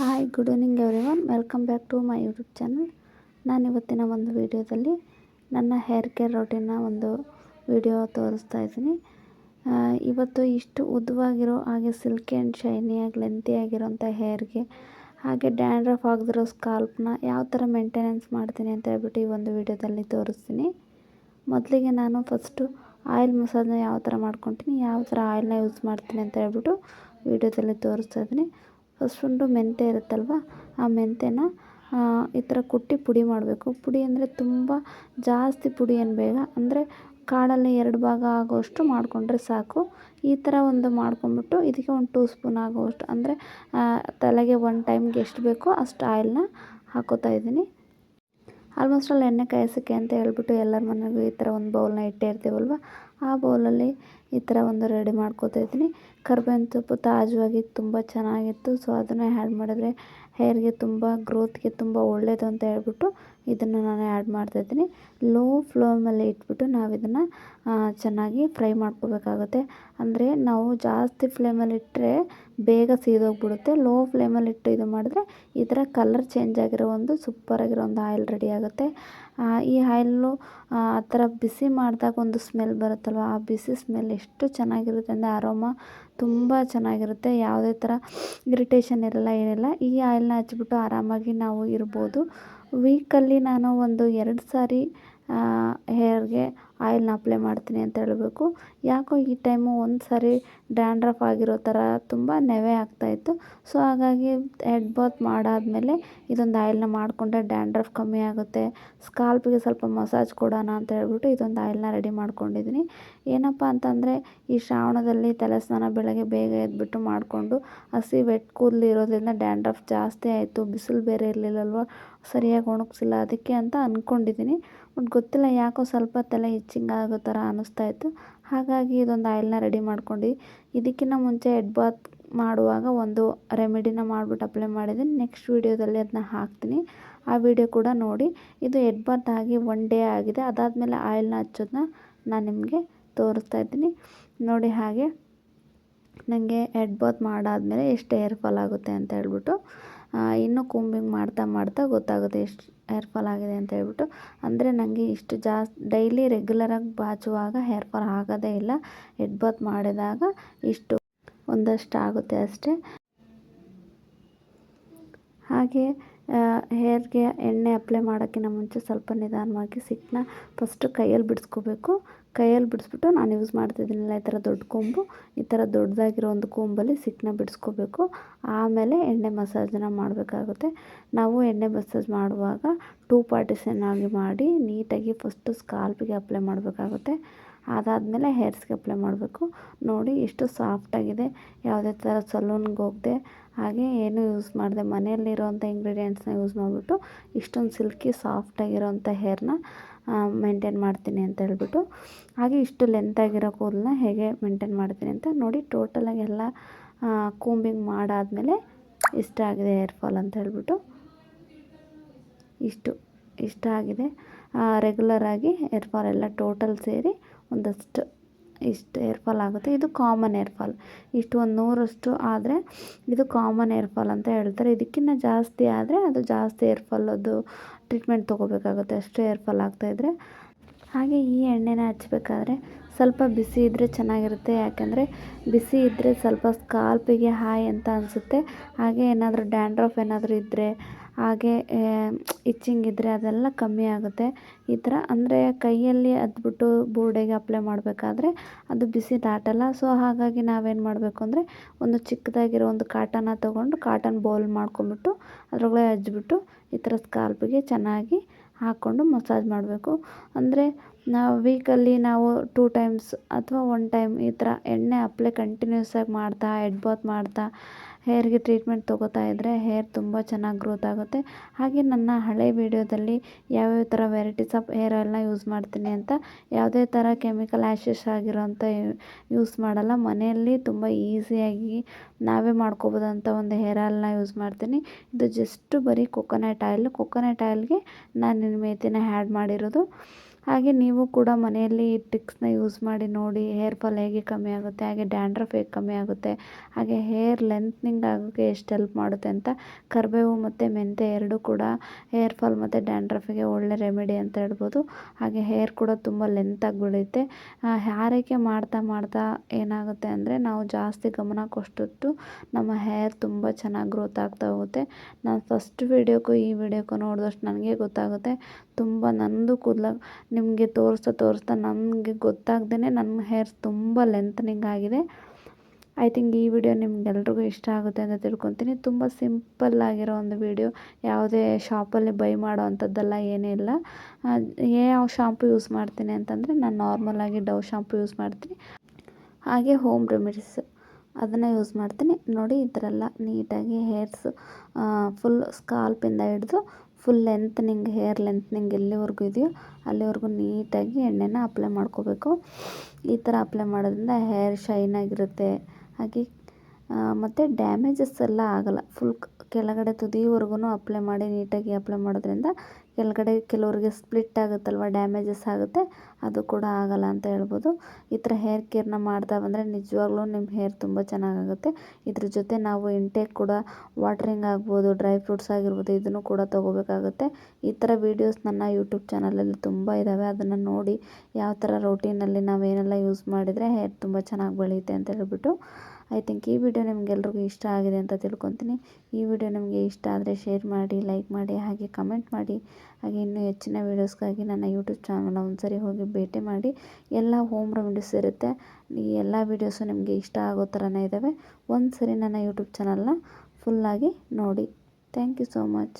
Hi good evening everyone welcome back to my YouTube channel ನಾನು ಇವತ್ತಿನ ಒಂದು ವಿಡಿಯೋದಲ್ಲಿ ನನ್ನ ಹೇರ್ ಕೇರ್ ರೊಟೀನ್ನ ಒಂದು ವಿಡಿಯೋ ತೋರಿಸ್ತಾ ಇದ್ದೀನಿ. ಇವತ್ತು ಇಷ್ಟು ಉದ್ದವಾಗಿರೋ ಹಾಗೆ ಸಿಲ್ಕಿ ಆ್ಯಂಡ್ ಶೈನಿಯಾಗಿ ಲೆಂತಿ ಆಗಿರೋಂಥ ಹೇರ್ಗೆ ಹಾಗೆ ಡ್ಯಾಂಡ್ರಫ್ ಆಗದಿರೋ ಸ್ಕಾಲ್ಪ್ನ ಯಾವ ಥರ ಮೇಂಟೆನೆನ್ಸ್ ಮಾಡ್ತೀನಿ ಅಂತ ಹೇಳ್ಬಿಟ್ಟು ಈ ಒಂದು ವಿಡಿಯೋದಲ್ಲಿ ತೋರಿಸ್ತೀನಿ. ಮೊದಲಿಗೆ ನಾನು ಫಸ್ಟು ಆಯಿಲ್ ಮಸಾಜ್ನ ಯಾವ ಥರ ಮಾಡ್ಕೊತೀನಿ, ಯಾವ ಥರ ಆಯಿಲ್ನ ಯೂಸ್ ಮಾಡ್ತೀನಿ ಅಂತ ಹೇಳ್ಬಿಟ್ಟು ವಿಡಿಯೋದಲ್ಲಿ ತೋರಿಸ್ತಾ ಇದ್ದೀನಿ. ಒಂದು ಮೆಂತ್ಯ ಇರುತ್ತಲ್ವ, ಆ ಮೆಂತ್ಯನ ಈ ಥರ ಕುಟ್ಟಿ ಪುಡಿ ಮಾಡಬೇಕು. ಪುಡಿ ಅಂದರೆ ತುಂಬ ಜಾಸ್ತಿ ಪುಡಿ ಏನು ಬೇಗ, ಅಂದರೆ ಕಾಡಲ್ಲಿ ಎರಡು ಭಾಗ ಆಗೋಷ್ಟು ಮಾಡಿಕೊಂಡ್ರೆ ಸಾಕು. ಈ ಥರ ಒಂದು ಮಾಡ್ಕೊಂಬಿಟ್ಟು ಇದಕ್ಕೆ ಒಂದು ಟೂ ಸ್ಪೂನ್ ಆಗೋಷ್ಟು, ಅಂದರೆ ತಲೆಗೆ ಒನ್ ಟೈಮ್ಗೆ ಎಷ್ಟು ಬೇಕೋ ಅಷ್ಟು ಆಯಿಲ್ನ ಹಾಕೋತಾ ಇದ್ದೀನಿ. ಆಲ್ಮೋಸ್ಟ್ ಅಲ್ಲಿ ಎಣ್ಣೆ ಕಾಯಿಸೋಕ್ಕೆ ಅಂತ ಹೇಳ್ಬಿಟ್ಟು ಎಲ್ಲರ ಮನೆಗೂ ಈ ಥರ ಒಂದು ಬೌಲ್ನ ಇಟ್ಟೇ ಇರ್ತೀವಲ್ವ? ಆ ಬೌಲಲ್ಲಿ ಈ ಥರ ಒಂದು ರೆಡಿ ಮಾಡ್ಕೋತಾ ಇದ್ದೀನಿ. ಕರ್ಬೇವಿನ ಸೊಪ್ಪು ತಾಜವಾಗಿ ತುಂಬ ಚೆನ್ನಾಗಿತ್ತು. ಸೊ ಅದನ್ನು ಆ್ಯಡ್ ಮಾಡಿದ್ರೆ ಹೇರ್ಗೆ ತುಂಬ ಗ್ರೋತ್ಗೆ ತುಂಬ ಒಳ್ಳೆಯದು ಅಂತ ಹೇಳ್ಬಿಟ್ಟು ಇದನ್ನು ನಾನು ಆ್ಯಡ್ ಮಾಡ್ತಾಯಿದ್ದೀನಿ ಲೋ ಫ್ಲೇಮಲ್ಲಿ ಇಟ್ಬಿಟ್ಟು ನಾವು ಇದನ್ನು ಚೆನ್ನಾಗಿ ಫ್ರೈ ಮಾಡ್ಕೋಬೇಕಾಗುತ್ತೆ. ಅಂದರೆ ನಾವು ಜಾಸ್ತಿ ಫ್ಲೇಮಲ್ಲಿ ಇಟ್ಟರೆ ಬೇಗ ಸೀದೋಗ್ಬಿಡುತ್ತೆ. ಲೋ ಫ್ಲೇಮಲ್ಲಿ ಇಟ್ಟು ಇದು ಮಾಡಿದ್ರೆ ಈ ಥರ ಕಲರ್ ಚೇಂಜ್ ಆಗಿರೋ ಒಂದು ಸೂಪರಾಗಿರೋ ಒಂದು ಆಯಿಲ್ ರೆಡಿ ಆಗುತ್ತೆ. ಈ ಆಯಿಲು ಆ ಥರ ಬಿಸಿ ಮಾಡಿದಾಗ ಒಂದು ಸ್ಮೆಲ್ ಬರುತ್ತಲ್ವ, ಆ ಬಿಸಿ ಸ್ಮೆಲ್ ಎಷ್ಟು ಚೆನ್ನಾಗಿರುತ್ತೆ ಅಂದರೆ ಅರೋಮ ತುಂಬ ಚೆನ್ನಾಗಿರುತ್ತೆ. ಯಾವುದೇ ಥರ ಇರಿಟೇಷನ್ ಇರಲ್ಲ, ಏನಿಲ್ಲ. ಈ ಆಯಿಲ್ನ ಹಚ್ಬಿಟ್ಟು ಆರಾಮಾಗಿ ನಾವು ಇರ್ಬೋದು. ವೀಕಲ್ಲಿ ನಾನು ಒಂದು ಎರಡು ಸಾರಿ ಹೇರ್ಗೆ ಆಯಿಲ್ನ ಅಪ್ಲೈ ಮಾಡ್ತೀನಿ ಅಂತ ಹೇಳಬೇಕು. ಯಾಕೋ ಈ ಟೈಮು ಒಂದು ಸಾರಿ ಡ್ಯಾಂಡ್ರಫ್ ಆಗಿರೋ ಥರ ತುಂಬ ನೆವೆ ಆಗ್ತಾಯಿತ್ತು ಸೊ ಹಾಗಾಗಿ ಹೆಡ್ ಬಾತ್ ಮಾಡಾದಮೇಲೆ ಇದೊಂದು ಆಯಿಲ್ನ ಮಾಡಿಕೊಂಡೆ ಡ್ಯಾಂಡ್ರಫ್ ಕಮ್ಮಿ ಆಗುತ್ತೆ. ಸ್ಕಾಲ್ಪಿಗೆ ಸ್ವಲ್ಪ ಮಸಾಜ್ ಕೊಡೋಣ ಅಂತ ಹೇಳ್ಬಿಟ್ಟು ಇದೊಂದು ಆಯಿಲ್ನ ರೆಡಿ ಮಾಡ್ಕೊಂಡಿದ್ದೀನಿ. ಏನಪ್ಪ ಅಂತಂದರೆ, ಈ ಶ್ರಾವಣದಲ್ಲಿ ತಲೆ ಸ್ನಾನ ಬೆಳಗ್ಗೆ ಬೇಗ ಎದ್ಬಿಟ್ಟು ಮಾಡಿಕೊಂಡು ಹಸಿ ವೆಟ್ ಕೂದಲು ಇರೋದ್ರಿಂದ ಡ್ಯಾಂಡ್ರಫ್ ಜಾಸ್ತಿ ಆಯಿತು. ಬಿಸಿಲು ಬೇರೆ ಇರಲಿಲ್ಲಲ್ವ? ಸರಿಯಾಗಿ ಒಣಗಿಸಿಲ್ಲ. ಅದಕ್ಕೆ ಅಂತ ಅಂದ್ಕೊಂಡಿದ್ದೀನಿ ಬಟ್ ಗೊತ್ತಿಲ್ಲ ಯಾಕೋ ಸ್ವಲ್ಪ ತಲೆ ಇಚ್ಚಿಂಗ್ ಆಗೋ ಥರ ಅನ್ನಿಸ್ತಾ ಇತ್ತು. ಹಾಗಾಗಿ ಇದೊಂದು ಆಯಿಲ್ನ ರೆಡಿ ಮಾಡ್ಕೊಂಡು. ಇದಕ್ಕಿಂತ ಮುಂಚೆ ಹೆಡ್ ಬಾತ್ ಮಾಡುವಾಗ ಒಂದು ರೆಮಿಡಿನ ಮಾಡಿಬಿಟ್ಟು ಅಪ್ಲೈ ಮಾಡಿದ್ದೀನಿ. ನೆಕ್ಸ್ಟ್ ವೀಡಿಯೋದಲ್ಲಿ ಅದನ್ನ ಹಾಕ್ತೀನಿ. ಆ ವಿಡಿಯೋ ಕೂಡ ನೋಡಿ. ಇದು ಹೆಡ್ ಬಾತ್ ಆಗಿ ಒನ್ ಡೇ ಆಗಿದೆ. ಅದಾದಮೇಲೆ ಆಯಿಲ್ನ ಹಚ್ಚೋದನ್ನ ನಾನು ನಿಮಗೆ ತೋರಿಸ್ತಾ ಇದ್ದೀನಿ. ನೋಡಿ ಹಾಗೆ ನನಗೆ ಹೆಡ್ ಬಾತ್ ಮಾಡಾದಮೇಲೆ ಎಷ್ಟು ಹೇರ್ ಫಾಲ್ ಆಗುತ್ತೆ ಅಂತ ಹೇಳ್ಬಿಟ್ಟು. ಇನ್ನೂ ಕೂಂಬಿಂಗ್ ಮಾಡ್ತಾ ಮಾಡ್ತಾ ಗೊತ್ತಾಗುತ್ತೆ ಎಷ್ಟು ಹೇರ್ ಫಾಲ್ ಆಗಿದೆ ಅಂತ ಹೇಳ್ಬಿಟ್ಟು. ಅಂದರೆ ನನಗೆ ಇಷ್ಟು ಜಾಸ್ತಿ ಡೈಲಿ ರೆಗ್ಯುಲರಾಗಿ ಬಾಚುವಾಗ ಹೇರ್ ಫಾಲ್ ಆಗೋದೇ ಇಲ್ಲ. ಹೆಡ್ ಮಾಡಿದಾಗ ಇಷ್ಟು ಒಂದಷ್ಟು ಆಗುತ್ತೆ ಅಷ್ಟೇ. ಹಾಗೆ ಹೇರ್ಗೆ ಎಣ್ಣೆ ಅಪ್ಲೈ ಮಾಡೋಕ್ಕಿಂತ ಮುಂಚೆ ಸ್ವಲ್ಪ ನಿಧಾನವಾಗಿ ಸಿಕ್ಕನ್ನ ಫಸ್ಟು ಕೈಯಲ್ಲಿ ಬಿಡಿಸ್ಕೋಬೇಕು. ಕೈಯಲ್ಲಿ ಬಿಡಿಸ್ಬಿಟ್ಟು ನಾನು ಯೂಸ್ ಮಾಡ್ತಿದ್ದೀನಲ್ಲ ಈ ಥರ ದೊಡ್ಡ ಕೊಂಬು. ಈ ಥರ ದೊಡ್ಡದಾಗಿರೋ ಒಂದು ಕೊಂಬಲ್ಲಿ ಸಿಕ್ಕನ್ನ ಬಿಡಿಸ್ಕೋಬೇಕು. ಆಮೇಲೆ ಎಣ್ಣೆ ಮಸಾಜನ್ನು ಮಾಡಬೇಕಾಗುತ್ತೆ. ನಾವು ಎಣ್ಣೆ ಮಸಾಜ್ ಮಾಡುವಾಗ ಟೂ ಪಾರ್ಟಿಷನ್ ಆಗಿ ಮಾಡಿ ನೀಟಾಗಿ ಫಸ್ಟು ಸ್ಕಾಲ್ಪಿಗೆ ಅಪ್ಲೈ ಮಾಡಬೇಕಾಗುತ್ತೆ. ಅದಾದಮೇಲೆ ಹೇರ್ಸ್ಗೆ ಅಪ್ಲೈ ಮಾಡಬೇಕು. ನೋಡಿ ಎಷ್ಟು ಸಾಫ್ಟಾಗಿದೆ ಯಾವುದೇ ಥರ ಸಲೂನ್ಗೆ ಹೋಗದೆ, ಹಾಗೆ ಏನೂ ಯೂಸ್ ಮಾಡಿದೆ. ಮನೆಯಲ್ಲಿರುವಂಥ ಇಂಗ್ರೀಡಿಯೆಂಟ್ಸ್ನ ಯೂಸ್ ಮಾಡಿಬಿಟ್ಟು ಇಷ್ಟೊಂದು ಸಿಲ್ಕಿ ಸಾಫ್ಟಾಗಿರೋಂಥ ಹೇರ್ನ ಮೇಂಟೈನ್ ಮಾಡ್ತೀನಿ ಅಂತ ಹೇಳ್ಬಿಟ್ಟು, ಹಾಗೆ ಇಷ್ಟು ಲೆಂತಾಗಿರೋ ಕೂದಲನ್ನ ಹೇಗೆ ಮೇಂಟೈನ್ ಮಾಡ್ತೀನಿ ಅಂತ ನೋಡಿ ಟೋಟಲಾಗಿ ಎಲ್ಲ ಕೂಂಬಿಂಗ್ ಮಾಡಾದಮೇಲೆ ಇಷ್ಟ ಆಗಿದೆ ಹೇರ್ ಫಾಲ್ ಅಂತ ಹೇಳ್ಬಿಟ್ಟು. ಇಷ್ಟು, ಇಷ್ಟ ಆಗಿದೆ. ರೆಗ್ಯುಲರಾಗಿ ಹೇರ್ ಫಾಲ್ ಎಲ್ಲ ಟೋಟಲ್ ಸೇರಿ ಒಂದಷ್ಟು ಇಷ್ಟು ಏರ್ಫಾಲ್ ಫಾಲ್ ಆಗುತ್ತೆ. ಇದು ಕಾಮನ್ ಏರ್ಫಾಲ್ ಫಾಲ್ ಇಷ್ಟು ಒಂದು ನೂರಷ್ಟು ಆದರೆ ಇದು ಕಾಮನ್ ಏರ್ ಫಾಲ್ ಅಂತ ಹೇಳ್ತಾರೆ. ಇದಕ್ಕಿಂತ ಜಾಸ್ತಿ ಆದರೆ ಅದು ಜಾಸ್ತಿ ಏರ್ ಅದು ಟ್ರೀಟ್ಮೆಂಟ್ ತೊಗೋಬೇಕಾಗುತ್ತೆ. ಅಷ್ಟು ಏರ್ಫಾಲ್ ಫಾಲ್ ಆಗ್ತಾಯಿದ್ರೆ ಹಾಗೆ ಈ ಎಣ್ಣೆನ ಹಚ್ಬೇಕಾದ್ರೆ ಸ್ವಲ್ಪ ಬಿಸಿ ಇದ್ದರೆ ಚೆನ್ನಾಗಿರುತ್ತೆ. ಯಾಕೆಂದರೆ ಬಿಸಿ ಇದ್ದರೆ ಸ್ವಲ್ಪ ಸ್ಕಾಲ್ಪಿಗೆ ಹಾಯ್ ಅಂತ ಅನಿಸುತ್ತೆ. ಹಾಗೆ ಏನಾದರೂ ಡ್ಯಾಂಡ್ರಫ್ ಏನಾದರೂ ಇದ್ದರೆ ಹಾಗೆ ಇಚ್ಚಿಂಗ್ ಇದ್ದರೆ ಅದೆಲ್ಲ ಕಮ್ಮಿ ಆಗುತ್ತೆ. ಈ ಥರ ಅಂದರೆ ಕೈಯಲ್ಲಿ ಅದ್ಬಿಟ್ಟು ಬೋರ್ಡೆಗೆ ಅಪ್ಲೈ ಮಾಡಬೇಕಾದ್ರೆ ಅದು ಬಿಸಿ ದಾಟಲ್ಲ. ಸೊ ಹಾಗಾಗಿ ನಾವೇನು ಮಾಡಬೇಕು ಅಂದರೆ ಒಂದು ಚಿಕ್ಕದಾಗಿರೋ ಒಂದು ಕಾಟನ ತೊಗೊಂಡು ಕಾಟನ್ ಬೌಲ್ ಮಾಡ್ಕೊಂಬಿಟ್ಟು ಅದರೊಳಗೆ ಹಚ್ಬಿಟ್ಟು ಈ ಥರ ಸ್ಕಾಲ್ಪಿಗೆ ಚೆನ್ನಾಗಿ ಹಾಕ್ಕೊಂಡು ಮಸಾಜ್ ಮಾಡಬೇಕು. ಅಂದರೆ ನಾವು ವೀಕಲ್ಲಿ ನಾವು ಟೂ ಟೈಮ್ಸ್ ಅಥವಾ ಒನ್ ಟೈಮ್ ಈ ಥರ ಎಣ್ಣೆ ಅಪ್ಲೈ ಕಂಟಿನ್ಯೂಸ್ ಆಗಿ ಮಾಡ್ತಾ ಹೆಡ್ ಬಾತ್ ಮಾಡ್ತಾ ಹೇರ್ಗೆ ಟ್ರೀಟ್ಮೆಂಟ್ ತೊಗೋತಾ ಇದ್ದರೆ ಹೇರ್ ತುಂಬ ಚೆನ್ನಾಗಿ ಗ್ರೋತ್ ಆಗುತ್ತೆ. ಹಾಗೆ ನನ್ನ ಹಳೆ ವೀಡಿಯೋದಲ್ಲಿ ಯಾವ್ಯಾವ ಥರ ವೆರೈಟೀಸ್ ಆಫ್ ಹೇರ್ ಆಯಿಲ್ನ ಯೂಸ್ ಮಾಡ್ತೀನಿ ಅಂತ ಯಾವುದೇ ಥರ ಕೆಮಿಕಲ್ ಆ್ಯಶಸ್ ಆಗಿರೋಂಥ ಯೂಸ್ ಮಾಡಲ್ಲ. ಮನೆಯಲ್ಲಿ ತುಂಬ ಈಸಿಯಾಗಿ ನಾವೇ ಮಾಡ್ಕೋಬೋದಂಥ ಒಂದು ಹೇರ್ ಆಯಿಲ್ನ ಯೂಸ್ ಮಾಡ್ತೀನಿ. ಇದು ಜಸ್ಟ್ ಬರೀ ಕೊಕೊನಟ್ ಆಯಿಲ್. ಕೊಕೊನಟ್ ಆಯಿಲ್ಗೆ ನಾನು ಮೇತಿನ ಆ್ಯಡ್ ಮಾಡಿರೋದು. ಹಾಗೆ ನೀವು ಕೂಡ ಮನೆಯಲ್ಲಿ ಈ ಟ್ರಿಕ್ಸ್ನ ಯೂಸ್ ಮಾಡಿ ನೋಡಿ, ಹೇರ್ ಫಾಲ್ ಹೇಗೆ ಕಮ್ಮಿ ಆಗುತ್ತೆ, ಹಾಗೆ ಡ್ಯಾಂಡ್ರಫ್ ಹೇಗೆ ಕಮ್ಮಿ ಆಗುತ್ತೆ, ಹಾಗೆ ಹೇರ್ ಲೆಂತ್ನಿಂಗ್ ಆಗೋಕ್ಕೆ ಎಷ್ಟು ಹೆಲ್ಪ್ ಮಾಡುತ್ತೆ ಅಂತ ಕರಿಬೇವು ಮತ್ತು ಮೆಂತೆ ಎರಡೂ ಕೂಡ ಹೇರ್ ಫಾಲ್ ಮತ್ತು ಡ್ಯಾಂಡ್ರಫಿಗೆ ಒಳ್ಳೆ ರೆಮಿಡಿ ಅಂತ ಹೇಳ್ಬೋದು. ಹಾಗೆ ಹೇರ್ ಕೂಡ ತುಂಬ ಲೆಂತಾಗಿ ಬೆಳೆಯುತ್ತೆ ಹಾರೈಕೆ ಮಾಡ್ತಾ ಮಾಡ್ತಾ ಏನಾಗುತ್ತೆ ಅಂದರೆ ನಾವು ಜಾಸ್ತಿ ಗಮನ ಕೊಷ್ಟೊತ್ತು ನಮ್ಮ ಹೇರ್ ತುಂಬ ಚೆನ್ನಾಗಿ ಗ್ರೋತ್ ಆಗ್ತಾ ಹೋಗುತ್ತೆ. ನಾನು ಫಸ್ಟ್ ವೀಡಿಯೋಕ್ಕೂ ಈ ವಿಡಿಯೋಕ್ಕೂ ನೋಡಿದಷ್ಟು ನನಗೆ ಗೊತ್ತಾಗುತ್ತೆ. ತುಂಬ ನನ್ನದು ಕೂದಲ ನಿಮಗೆ ತೋರಿಸ್ತಾ ತೋರಿಸ್ತಾ ನನಗೆ ಗೊತ್ತಾಗ್ದೇ ನನ್ನ ಹೇರ್ಸ್ ತುಂಬ ಲೆಂತ್ನಿಂಗ್ ಆಗಿದೆ. ಐ ಥಿಂಕ್ ಈ ವಿಡಿಯೋ ನಿಮ್ಗೆಲ್ರಿಗೂ ಇಷ್ಟ ಆಗುತ್ತೆ ಅಂತ ತಿಳ್ಕೊತೀನಿ. ತುಂಬ ಸಿಂಪಲ್ ಆಗಿರೋ ಒಂದು ವಿಡಿಯೋ ಯಾವುದೇ ಶಾಪಲ್ಲಿ ಬೈ ಮಾಡೋ ಅಂಥದ್ದೆಲ್ಲ ಏನೇ ಇಲ್ಲ. ಯಾವ ಶಾಂಪು ಯೂಸ್ ಮಾಡ್ತೀನಿ ಅಂತಂದರೆ ನಾನು ನಾರ್ಮಲಾಗಿ ಡವ್ ಶಾಂಪು ಯೂಸ್ ಮಾಡ್ತೀನಿ. ಹಾಗೆ ಹೋಮ್ ರೆಮಿಡೀಸ್ ಅದನ್ನು ಯೂಸ್ ಮಾಡ್ತೀನಿ. ನೋಡಿ ಈ ಥರ ಎಲ್ಲ ನೀಟಾಗಿ ಹೇರ್ಸ್ ಫುಲ್ ಸ್ಕಾಲ್ಪಿಂದ ಹಿಡಿದು ಫುಲ್ ಲೆಂತ್ನಿಂಗ್ ಹೇರ್ ಲೆಂತ್ನಿಂಗ್ ಎಲ್ಲಿವರೆಗೂ ಇದೆಯೋ ಅಲ್ಲಿವರೆಗೂ ನೀಟಾಗಿ ಎಣ್ಣೆನ ಅಪ್ಲೈ ಮಾಡ್ಕೋಬೇಕು. ಈ ಥರ ಅಪ್ಲೈ ಮಾಡೋದ್ರಿಂದ ಹೇರ್ ಶೈನ್ ಆಗಿರುತ್ತೆ. ಹಾಗೆ ಮತ್ತು ಡ್ಯಾಮೇಜಸ್ ಎಲ್ಲ ಆಗಲ್ಲ. ಫುಲ್ ಕೆಳಗಡೆ ತುದಿವರೆಗೂ ಅಪ್ಲೈ ಮಾಡಿ ನೀಟಾಗಿ ಅಪ್ಲೈ ಮಾಡೋದ್ರಿಂದ ಕೆಳಗಡೆ ಕೆಲವರಿಗೆ ಸ್ಪ್ಲಿಟ್ ಆಗುತ್ತಲ್ವ ಡ್ಯಾಮೇಜಸ್ ಆಗುತ್ತೆ, ಅದು ಕೂಡ ಆಗಲ್ಲ ಅಂತ ಹೇಳ್ಬೋದು. ಈ ಥರ ಹೇರ್ ಕೇರ್ನ ಮಾಡ್ತಾ ಬಂದರೆ ನಿಜವಾಗ್ಲೂ ನಿಮ್ಮ ಹೇರ್ ತುಂಬ ಚೆನ್ನಾಗಾಗುತ್ತೆ. ಇದ್ರ ಜೊತೆ ನಾವು ಇಂಟೇಕ್ ಕೂಡ ವಾಟ್ರಿಂಗ್ ಆಗ್ಬೋದು ಡ್ರೈ ಫ್ರೂಟ್ಸ್ ಆಗಿರ್ಬೋದು, ಇದನ್ನು ಕೂಡ ತೊಗೋಬೇಕಾಗುತ್ತೆ. ಈ ಥರ ವೀಡಿಯೋಸ್ ನನ್ನ ಯೂಟ್ಯೂಬ್ ಚಾನಲಲ್ಲಿ ತುಂಬ ಇದ್ದಾವೆ ಅದನ್ನು ನೋಡಿ, ಯಾವ ಥರ ರೋಟೀನಲ್ಲಿ ನಾವೇನೆಲ್ಲ ಯೂಸ್ ಮಾಡಿದರೆ ಹೇರ್ ತುಂಬ ಚೆನ್ನಾಗಿ ಬೆಳೆಯುತ್ತೆ ಅಂತ ಹೇಳ್ಬಿಟ್ಟು. ಐ ಥಿಂಕ್ ಈ ವಿಡಿಯೋ ನಿಮ್ಗೆಲ್ರಿಗೂ ಇಷ್ಟ ಆಗಿದೆ ಅಂತ ತಿಳ್ಕೊತೀನಿ. ಈ ವಿಡಿಯೋ ನಿಮಗೆ ಇಷ್ಟ ಆದರೆ ಶೇರ್ ಮಾಡಿ, ಲೈಕ್ ಮಾಡಿ, ಹಾಗೆ ಕಮೆಂಟ್ ಮಾಡಿ. ಹಾಗೆ ಇನ್ನೂ ಹೆಚ್ಚಿನ ವೀಡಿಯೋಸ್ಗಾಗಿ ನನ್ನ ಯೂಟ್ಯೂಬ್ ಚಾನಲ್ನ ಒಂದ್ಸರಿ ಹೋಗಿ ಭೇಟಿ ಮಾಡಿ. ಎಲ್ಲ ಹೋಮ್ ರೆಮಿಡೀಸ್ ಇರುತ್ತೆ. ಈ ಎಲ್ಲ ವೀಡಿಯೋಸು ನಿಮಗೆ ಇಷ್ಟ ಆಗೋ ಥರನೇ ಇದ್ದಾವೆ ಒಂದು ಸರಿ ನನ್ನ ಯೂಟ್ಯೂಬ್ ಚಾನಲ್ನ ಫುಲ್ಲಾಗಿ ನೋಡಿ. Thank you so much.